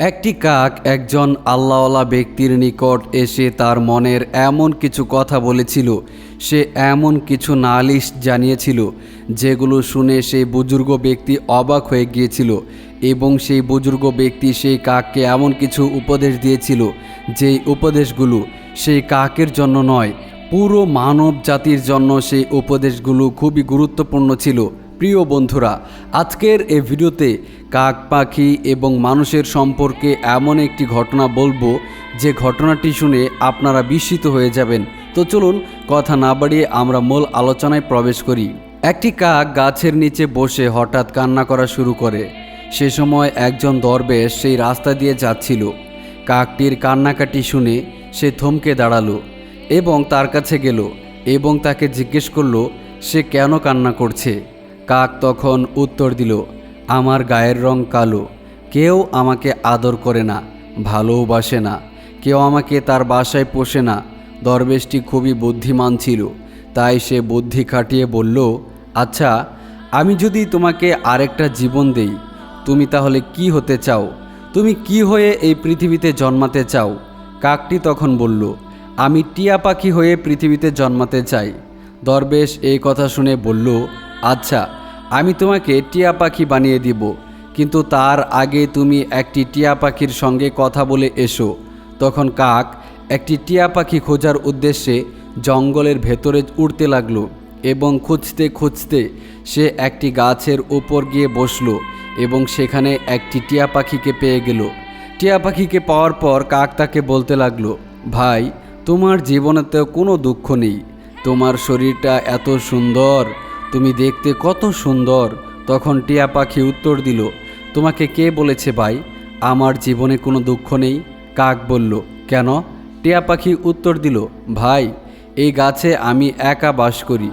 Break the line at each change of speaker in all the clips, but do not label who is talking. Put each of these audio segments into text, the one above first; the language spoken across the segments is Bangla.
একটি কাক একজন আল্লাহওয়ালা ব্যক্তির নিকট এসে তার মনের এমন কিছু কথা বলেছিল, সে এমন কিছু নালিশ জানিয়েছিল, যেগুলো শুনে সেই বুজুর্গ ব্যক্তি অবাক হয়ে গিয়েছিল এবং সেই বুজুর্গ ব্যক্তি সেই কাককে এমন কিছু উপদেশ দিয়েছিল, যেই উপদেশগুলো সেই কাকের জন্য নয়, পুরো মানব জাতির জন্য সেই উপদেশগুলো খুবই গুরুত্বপূর্ণ ছিল। প্রিয় বন্ধুরা, আজকের এই ভিডিওতে কাক, পাখি এবং মানুষের সম্পর্কে এমন একটি ঘটনা বলব, যে ঘটনাটি শুনে আপনারা বিস্মিত হয়ে যাবেন। তো চলুন, কথা না বাড়িয়ে আমরা মূল আলোচনায় প্রবেশ করি। একটি কাক গাছের নিচে বসে হঠাৎ কান্না করা শুরু করে। সে সময় একজন দরবেশ সেই রাস্তা দিয়ে যাচ্ছিল। কাকটির কান্নাকাটি শুনে সে থমকে দাঁড়াল এবং তার কাছে গেল এবং তাকে জিজ্ঞেস করল, সে কেন কান্না করছে? কাক তখন উত্তর দিল, আমার গায়ের রং কালো। কেউ আমাকে আদর করে না ভালোবাসে না। কেউ আমাকে তার বাসায় পোষে না। দরবেশটি খুবই বুদ্ধিমান ছিল। তাই সে বুদ্ধি খাটিয়ে বলল আচ্ছা আমি যদি তোমাকে আরেকটা জীবন দেই, তুমি তাহলে কি হতে চাও? তুমি কি হয়ে এই পৃথিবীতে জন্মাতে চাও? কাকটি তখন বলল, আমি টিয়া পাখি হয়ে পৃথিবীতে জন্মাতে চাই। দরবেশ এই কথা শুনে বলল আচ্ছা আমি তোমাকে টিয়া পাখি বানিয়ে দিব, কিন্তু তার আগে তুমি একটি টিয়া পাখির সঙ্গে কথা বলে এসো। তখন কাক একটি টিয়া পাখি খোঁজার উদ্দেশ্যে জঙ্গলের ভেতরে উড়তে লাগল এবং খুঁজতে খুঁজতে সে একটি গাছের উপর গিয়ে বসল এবং সেখানে একটি টিয়া পাখিকে পেয়ে গেল। টিয়া পাখিকে পাওয়ার পর কাক তাকে বলতে লাগল, ভাই, তোমার জীবনেতেও কোনো দুঃখ নেই। তোমার শরীরটা এত সুন্দর তুমি দেখতে কত সুন্দর। তখন টিয়া পাখি উত্তর দিল, তোমাকে কে বলেছে ভাই? আমার জীবনে কোনো দুঃখ নেই। কাক বলল, কেন? টিয়া পাখি উত্তর দিল, ভাই, এই গাছে আমি একা বাস করি।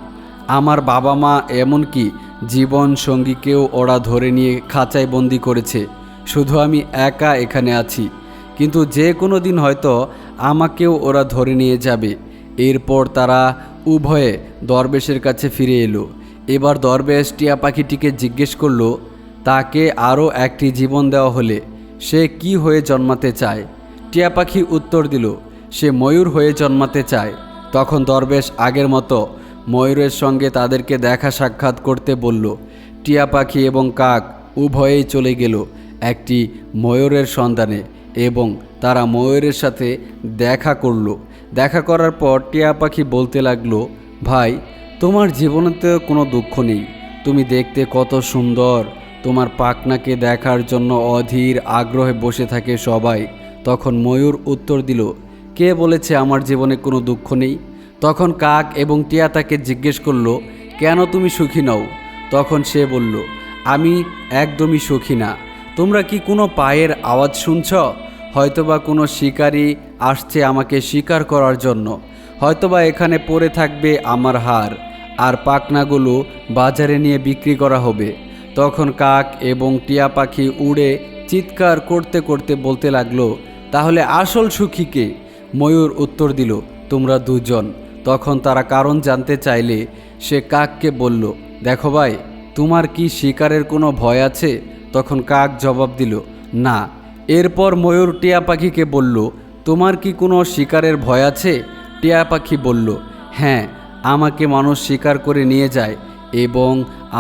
আমার বাবা মা এমনকি জীবন সঙ্গীকেও ওরা ধরে নিয়ে খাঁচায় বন্দি করেছে। শুধু আমি একা এখানে আছি। কিন্তু যে কোনো দিন হয়তো আমাকেও ওরা ধরে নিয়ে যাবে। এরপর তারা উভয়ে দরবেশের কাছে ফিরে এলো। এবার দরবেশ টিয়া পাখিটিকে জিজ্ঞেস করল, তাকে আরও একটি জীবন দেওয়া হলে সে কি হয়ে জন্মাতে চায়? টিয়া পাখি উত্তর দিল, সে ময়ূর হয়ে জন্মাতে চায়। তখন দরবেশ আগের মতো ময়ূরের সঙ্গে তাদেরকে দেখা সাক্ষাৎ করতে বলল, টিয়া পাখি এবং কাক উভয়েই চলে গেল একটি ময়ূরের সন্ধানে এবং তারা ময়ূরের সাথে দেখা করল। দেখা করার পর টিয়া পাখি বলতে লাগল, ভাই তোমার জীবনেতে কোনো দুঃখ নেই। তুমি দেখতে কত সুন্দর। তোমার পাখনাকে দেখার জন্য অধীর আগ্রহে বসে থাকে সবাই। তখন ময়ূর উত্তর দিল, কে বলেছে আমার জীবনে কোনো দুঃখ নেই? তখন কাক এবং টিয়া তাকে জিজ্ঞেস করল, কেন তুমি সুখী নও? তখন সে বলল, আমি একদমই সুখী না। তোমরা কি কোনো পায়ের আওয়াজ শুনছ? হয়তোবা কোনো শিকারী আসছে আমাকে শিকার করার জন্য। হয়তোবা এখানে পড়ে থাকবে আমার হার, আর পাখনাগুলো বাজারে নিয়ে বিক্রি করা হবে। তখন কাক এবং টিয়া পাখি উড়ে চিৎকার করতে করতে বলতে লাগল, তাহলে আসল সুখীকে ময়ূর উত্তর দিল, তোমরা দুজন। তখন তারা কারণ জানতে চাইলে সে কাককে বলল, দেখো ভাই, তোমার কি শিকারের কোনো ভয় আছে? তখন কাক জবাব দিল, না। এরপর ময়ূর টিয়া পাখিকে বলল, তোমার কি কোনো শিকারের ভয় আছে? টিয়া পাখি বলল হ্যাঁ আমাকে মানুষ শিকার করে নিয়ে যায় এবং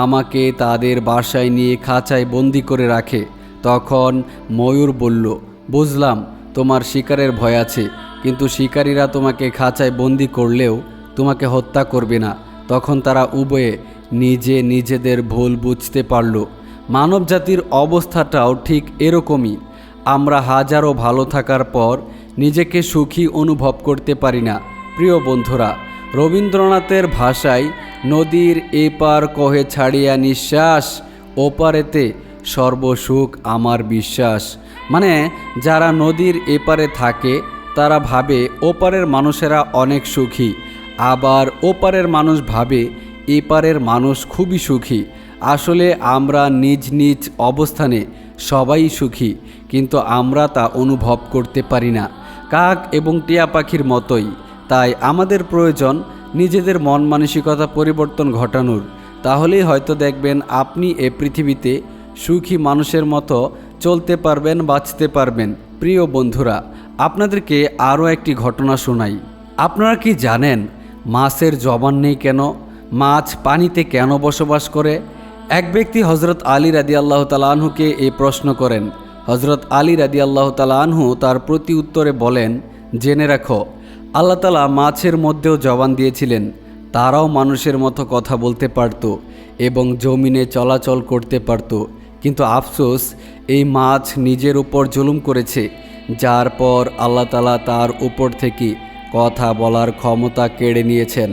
আমাকে তাদের বাসায় নিয়ে খাঁচায় বন্দি করে রাখে। তখন ময়ূর বলল, বুঝলাম, তোমার শিকারের ভয় আছে, কিন্তু শিকারীরা তোমাকে খাঁচায় বন্দি করলেও তোমাকে হত্যা করবে না। তখন তারা উভয়ে নিজে নিজেদের ভুল বুঝতে পারল। মানব জাতির অবস্থাটাও ঠিক এরকমই। আমরা হাজারো ভালো থাকার পর নিজেকে সুখী অনুভব করতে পারি না। প্রিয় বন্ধুরা, রবীন্দ্রনাথের ভাষায় নদীর এপার কহে ছাড়িয়া নিঃশ্বাস, ওপারেতে সর্বসুখ আমার বিশ্বাস। মানে যারা নদীর এপারে থাকে, তারা ভাবে ওপারের মানুষেরা অনেক সুখী। আবার ওপারের মানুষ ভাবে এপারের মানুষ খুবই সুখী। আসলে আমরা নিজ নিজ অবস্থানে সবাই সুখী, কিন্তু আমরা তা অনুভব করতে পারি না। কাক এবং টিয়া পাখির মতোই। তাই আমাদের প্রয়োজন নিজেদের মন মানসিকতা পরিবর্তন ঘটানোর। তাহলেই হয়তো দেখবেন আপনি এ পৃথিবীতে সুখী মানুষের মতো চলতে পারবেন, বাঁচতে পারবেন। প্রিয় বন্ধুরা, আপনাদেরকে আরও একটি ঘটনা শোনাই। আপনারা কি জানেন মাছের জবান নেই কেন? মাছ পানিতে কেন বসবাস করে? এক ব্যক্তি হজরত আলী রাদি আল্লাহ তালাহুকে এই প্রশ্ন করেন। হজরত আলী রাদি আল্লাহ তালাহু তার প্রতি উত্তরে বলেন, জেনে রাখো আল্লাহ তালা মাছের মধ্যেও জবান দিয়েছিলেন, তারাও মানুষের মতো কথা বলতে পারত এবং জমিনে চলাচল করতে পারত। কিন্তু আফসোস, এই মাছ নিজের উপর জুলুম করেছে, যার পর আল্লাহ তালা তার উপর থেকে কথা বলার ক্ষমতা কেড়ে নিয়েছেন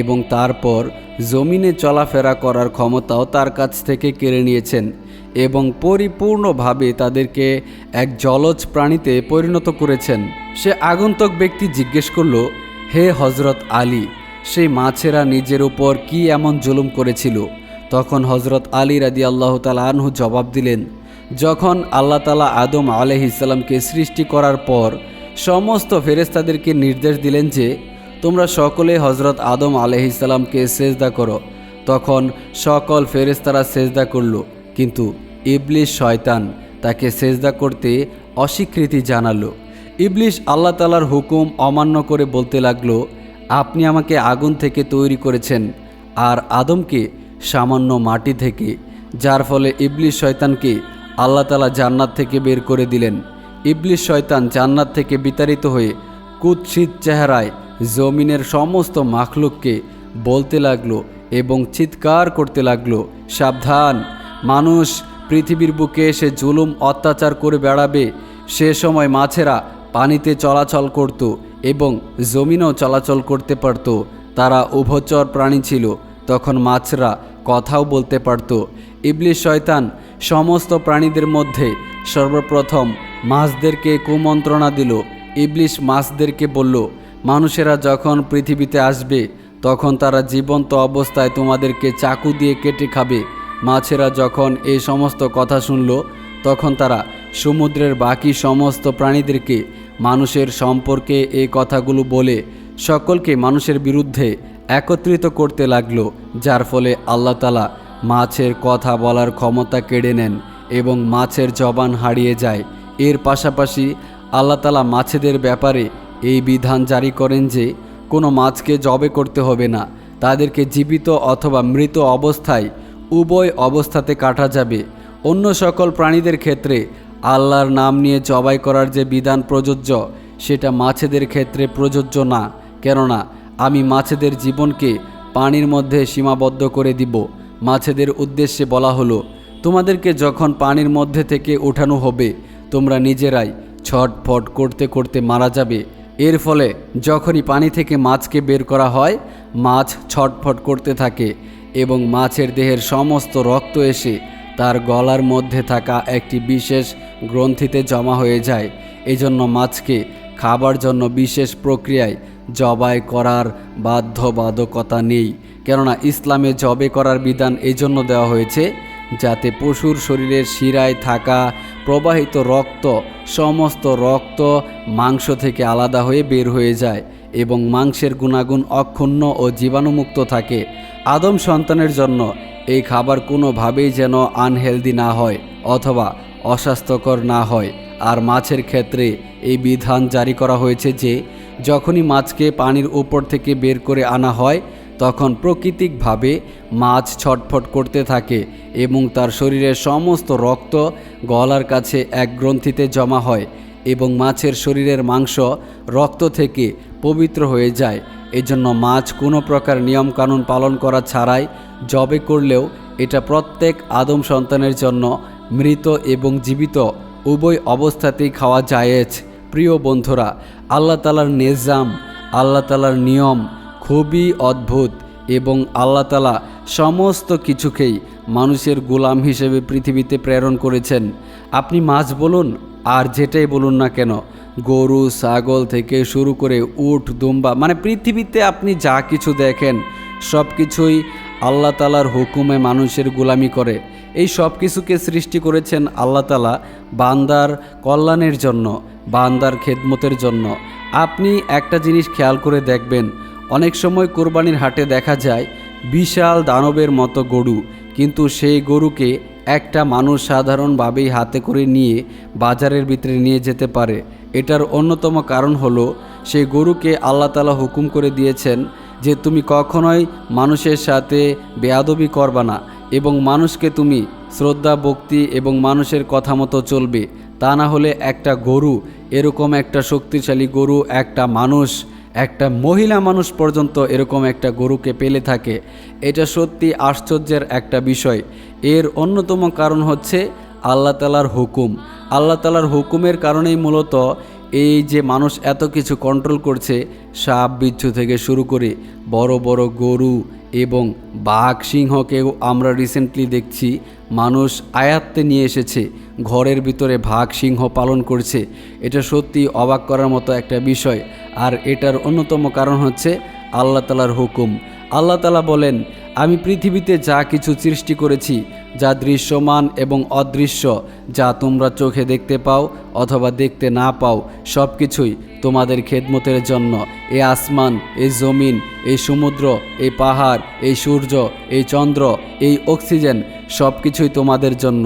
এবং তারপর জমিনে চলাফেরা করার ক্ষমতাও তার কাছ থেকে কেড়ে নিয়েছেন। এবং পরিপূর্ণভাবে তাদেরকে এক জলজ প্রাণীতে পরিণত করেছেন। সে আগন্তুক ব্যক্তি জিজ্ঞেস করল, হে হজরত আলী, সেই মাছেরা নিজের উপর কি এমন জুলুম করেছিল? তখন হজরত আলী রাদি আল্লাহ তালা আনহু জবাব দিলেন, যখন আল্লাহ তালা আদম আলহ ইসলামকে সৃষ্টি করার পর সমস্ত ফেরেস্তাদেরকে নির্দেশ দিলেন যে, তোমরা সকলে হজরত আদম আলহ ইসলামকে সেজদা করো। তখন সকল ফেরেস্তারা সেজদা করল। কিন্তু ইবলিশ শয়তান তাকে সেজদা করতে অস্বীকৃতি জানালো। ইবলিশ আল্লাহ তালার হুকুম অমান্য করে বলতে লাগল, আপনি আমাকে আগুন থেকে তৈরি করেছেন আর আদমকে সামান্য মাটি থেকে, যার ফলে ইবলিশ শয়তানকে আল্লাহ তালা জান্নাত থেকে বের করে দিলেন। ইবলিশ শয়তান জান্নাত থেকে বিতাড়িত হয়ে কুৎসিত চেহারায় জমিনের সমস্ত মাখলুককে বলতে লাগল এবং চিৎকার করতে লাগল, সাবধান, মানুষ পৃথিবীর বুকে এসে জুলুম, অত্যাচার করে বেড়াবে। সে সময় মাছেরা পানিতে চলাচল করত এবং জমিনও চলাচল করতে পারত। তারা উভচর প্রাণী ছিল। তখন মাছরা কথাও বলতে পারত। ইবলিশ শয়তান সমস্ত প্রাণীদের মধ্যে সর্বপ্রথম মাছদেরকে কুমন্ত্রণা দিল। ইবলিশ মাছদেরকে বলল, মানুষেরা যখন পৃথিবীতে আসবে, তখন তারা জীবন্ত অবস্থায় তোমাদেরকে চাকু দিয়ে কেটে খাবে। মাছেরা যখন এই সমস্ত কথা শুনল, তখন তারা, সমুদ্রের বাকি সমস্ত প্রাণীদেরকে মানুষের সম্পর্কে এই কথাগুলো বলে সকলকে মানুষের বিরুদ্ধে একত্রিত করতে লাগল, যার ফলে আল্লাহ তালা মাছের কথা বলার ক্ষমতা কেড়ে নেন এবং মাছের জবান হারিয়ে যায়। এর পাশাপাশি আল্লাহ তালা মাছেদের ব্যাপারে এই বিধান জারি করেন যে, কোনো মাছকে জবে করতে হবে না। তাদেরকে জীবিত অথবা মৃত অবস্থায় উভয় অবস্থাতে কাটা যাবে। অন্য সকল প্রাণীদের ক্ষেত্রে আল্লাহর নাম নিয়ে জবাই করার যে বিধান প্রযোজ্য, সেটা মাছেদের ক্ষেত্রে প্রযোজ্য না। কেননা, আমি মাছেদের জীবনকে পানির মধ্যে সীমাবদ্ধ করে দিব। মাছেদের উদ্দেশ্যে বলা হলো, তোমাদেরকে যখন পানির মধ্যে থেকে ওঠানো হবে, তোমরা নিজেরাই ছটফট করতে করতে মারা যাবে। এর ফলে যখনই পানি থেকে মাছকে বের করা হয়, মাছ ছটফট করতে থাকে। এবং মাছের দেহের সমস্ত রক্ত এসে তার গলার মধ্যে থাকা একটি বিশেষ গ্রন্থিতে জমা হয়ে যায়। এজন্য মাছকে খাবার জন্য বিশেষ প্রক্রিয়ায় জবাই করার বাধ্যবাধকতা নেই। কেননা ইসলামে জবে করার বিধান এজন্য দেওয়া হয়েছে যাতে পশুর শরীরের শিরায় থাকা প্রবাহিত রক্ত, সমস্ত রক্ত মাংস থেকে আলাদা হয়ে বের হয়ে যায়। এবং মাংসের গুণাগুণ অক্ষুণ্ণ ও জীবাণুমুক্ত থাকে। আদম সন্তানের জন্য এই খাবার কোনোভাবেই যেন আনহেলদি না হয় অথবা অস্বাস্থ্যকর না হয়। আর মাছের ক্ষেত্রে এই বিধান জারি করা হয়েছে যে, যখনই মাছকে পানির উপর থেকে বের করে আনা হয়, তখন প্রাকৃতিকভাবে মাছ ছটফট করতে থাকে এবং তার শরীরের সমস্ত রক্ত গলার কাছে এক গ্রন্থিতে জমা হয় এবং মাছের শরীরের মাংস রক্ত থেকে পবিত্র হয়ে যায়। এজন্য মাছ কোনো প্রকার নিয়মকানুন পালন করা ছাড়াই জবে করলেও এটা প্রত্যেক আদম সন্তানের জন্য মৃত এবং জীবিত। উভয় অবস্থাতেই খাওয়া জায়েজ। প্রিয় বন্ধুরা, আল্লাহ তালার নিজাম, আল্লাহ তালার নিয়ম খুবই অদ্ভুত এবং আল্লাহ তালা সমস্ত কিছুকেই মানুষের গোলাম হিসেবে পৃথিবীতে প্রেরণ করেছেন। আপনি মাছ বলুন আর যেটাই বলুন না কেন, গরু, ছাগল থেকে শুরু করে উট, দুম্বা মানে পৃথিবীতে আপনি যা কিছু দেখেন, সব কিছুই আল্লাহ তালার হুকুমে মানুষের গোলামি করে। এই সব কিছুকে সৃষ্টি করেছেন আল্লাহ তালা বান্দার কল্যাণের জন্য, বান্দার খেদমতের জন্য। আপনি একটা জিনিস খেয়াল করে দেখবেন, অনেক সময় কোরবানির হাটে দেখা যায়, বিশাল দানবের মতো গরু, কিন্তু সেই গরুকে একটা মানুষ সাধারণভাবেই হাতে করে নিয়ে বাজারের ভিতরে নিয়ে যেতে পারে। এটার অন্যতম কারণ হলো সেই গরুকে আল্লাহ তালা হুকুম করে দিয়েছেন যে তুমি কখনোই মানুষের সাথে বেয়াদবি করবা না এবং মানুষকে তুমি শ্রদ্ধা, ভক্তি এবং মানুষের কথা মতো চলবে। তা না হলে একটা গরু, এরকম একটা শক্তিশালী গরু, একটা মানুষ একটা মহিলা মানুষ পর্যন্ত এরকম একটা গরুকে পেলে থাকে, এটা সত্যি আশ্চর্যের একটা বিষয়। এর অন্যতম কারণ হচ্ছে আল্লাহ তালার হুকুম। আল্লাহ তালার হুকুমের কারণেই মূলত এই যে মানুষ এত কিছু কন্ট্রোল করছে, সাপ, বিচ্ছু থেকে শুরু করে বড় বড় গরু এবং বাঘ সিংহকেও আমরা রিসেন্টলি দেখছি, মানুষ আয়াত্তে নিয়ে এসেছে, ঘরের ভিতরে ভাগ সিংহ পালন করছে। এটা সত্যি অবাক করার মতো একটা বিষয়। আর এটার অন্যতম কারণ হচ্ছে আল্লাহ তালার হুকুম। আল্লাহ তালা বলেন আমি পৃথিবীতে যা কিছু সৃষ্টি করেছি, যা দৃশ্যমান এবং অদৃশ্য, যা তোমরা চোখে দেখতে পাও অথবা দেখতে না পাও সব কিছুই তোমাদের খেদমতের জন্য। এ আসমান এই জমিন এই সমুদ্র এই পাহাড় এই সূর্য এই চন্দ্র, এই অক্সিজেন সব কিছুই তোমাদের জন্য।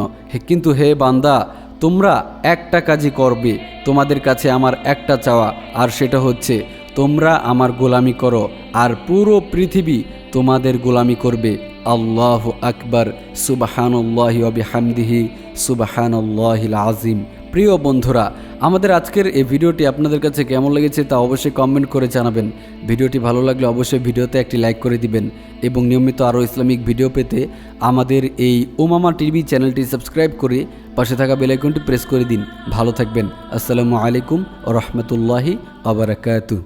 কিন্তু হে বান্দা, তোমরা একটা কাজই করবে, তোমাদের কাছে আমার একটা চাওয়া, আর সেটা হচ্ছে তোমরা আমার গোলামি করো, আর পুরো পৃথিবী তোমাদের গোলামি করবে। আল্লাহ আকবার, সুবাহানুল্লাহি হামদিহি সুবাহানুল্লাহিল আজিম প্রিয় বন্ধুরা, আমাদের আজকের এই ভিডিওটি আপনাদের কাছে কেমন লেগেছে তা অবশ্যই কমেন্ট করে জানাবেন। ভিডিওটি ভালো লাগলে অবশ্যই ভিডিওতে একটি লাইক করে দিবেন এবং নিয়মিত আরও ইসলামিক ভিডিও পেতে আমাদের এই ওমামা টিভি চ্যানেলটি সাবস্ক্রাইব করে পাশে থাকা বেলাইকনটি প্রেস করে দিন। ভালো থাকবেন। আসসালামু আলাইকুম ও রহমতুল্লাহি আবরাকাতু